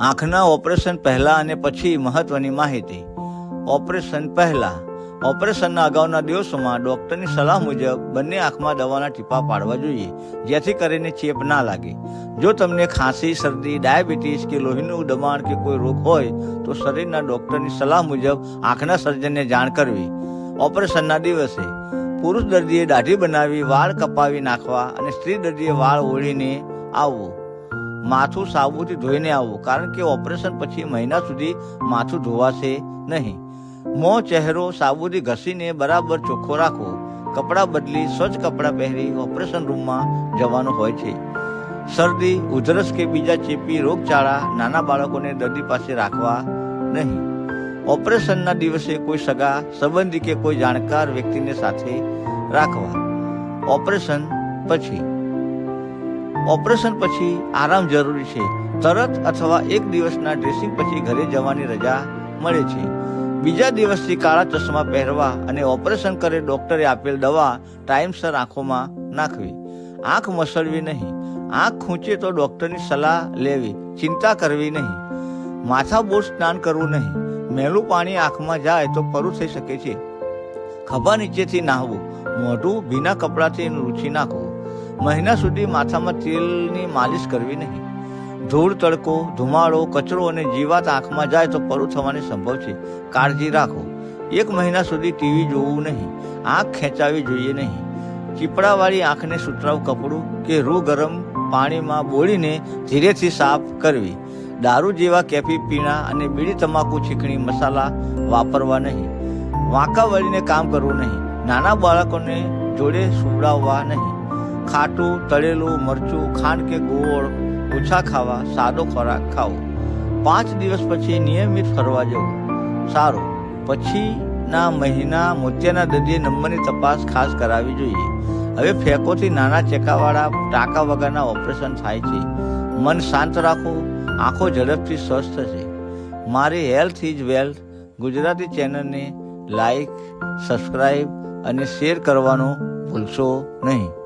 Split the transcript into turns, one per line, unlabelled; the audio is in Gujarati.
આંખના ઓપરેશન પહેલા અને પછી મહત્વની માહિતી. ઓપરેશન પહેલા. ઓપરેશનના અગાઉના દિવસોમાં ડોક્ટરની સલાહ મુજબ બંને આંખમાં દવાના ટીપા પાડવા જોઈએ, જેથી કરીને ચેપ ના લાગે. જો તમને ખાંસી, શરદી, ડાયાબિટીસ કે લોહીનું દબાણ કે કોઈ રોગ હોય, તો શરીરના ડોક્ટરની સલાહ મુજબ આંખના સર્જનને જાણ કરવી. ઓપરેશનના દિવસે. પુરુષ દર્દીએ દાઢી બનાવી, વાળ કપાવી નાખવા અને સ્ત્રી દર્દીએ વાળ ઓળીને આવવું. માથું સાબુથી ધોઈને આવવું કારણ કે ઓપરેશન પછી મહિના સુધી માથું ધોવાશે નહીં. મોં ચહેરો સાબુથી ઘસીને બરાબર ચોખ્ખો રાખવો કપડાં બદલી સ્વચ્છ કપડાં પહેરી ઓપરેશન રૂમમાં જવાનું હોય છે. શરદી, ઉધરસ કે બીજા ચેપી રોગચાળા નાના બાળકોને દર્દી પાસે રાખવા નહીં. ઓપરેશનના દિવસે કોઈ સગા, સંબંધી કે કોઈ જાણકાર વ્યક્તિને સાથે રાખવા. ઓપરેશન પછી ઓપરેશન પછી આરામ જરૂરી છે. તરત અથવા એક દિવસના ડ્રેસિંગ પછી ઘરે જવાની રજા મળે છે. બીજા દિવસથી કાળા ચશ્મા પહેરવા અને ઓપરેશન કરે ડોક્ટરે આપેલ દવા ટાઈમસર આંખોમાં નાખવી. આંખ મસળવી નહીં. આંખ ખૂંચે તો ડોક્ટરની સલાહ લેવી. ચિંતા કરવી નહીં. માથા બોર સ્નાન કરવું નહીં. મેલું પાણી આંખમાં જાય તો પરું થઈ શકે છે. ખભા નીચેથી નાહવું. મોઢું ભીના કપડાથી લૂછી નાખવું. મહિના સુધી માથામાં તેલની માલિશ કરવી નહીં. ધૂળ તડકો, ધુમાડો, કચરો અને જીવાત આંખમાં જાય તો પરું થવાની સંભવ છે. કાળજી રાખો. એક મહિના સુધી ટીવી જોવું નહીં. આંખ ખેંચાવી જોઈએ નહીં. ચીપડાવાળી આંખને સુતરાવ કપડું કે રૂ ગરમ પાણીમાં બોળીને ધીરેથી સાફ કરવી. દારૂ જેવા કેફી પીણા અને બીડી તમાકુ છીકણી મસાલા વાપરવા નહીં. વાંકા વળીને કામ કરવું નહીં. નાના બાળકોને જોડે સુવડાવવા નહીં. ખાટું, તળેલું, મરચું, ખાંડ કે ગોળ, ઓછા ખાવા, સાદો ખોરાક ખાવો. પાંચ દિવસ પછી નિયમિત ફરવા જવું. સારું. પછીના મહિના મોતિયાના દર્દીએ નંબરની તપાસ ખાસ કરાવવી જોઈએ. હવે ફેંકોથી નાના ચેકાવાળા ટાંકા વગરના ઓપરેશન થાય છે. મન શાંત રાખો આંખો ઝડપથી સ્વસ્થ થશે મારી હેલ્થ ઇઝ વેલ્થ. ગુજરાતી ચેનલને લાઈક સબસ્ક્રાઈબ અને શેર કરવાનું ભૂલશો નહીં.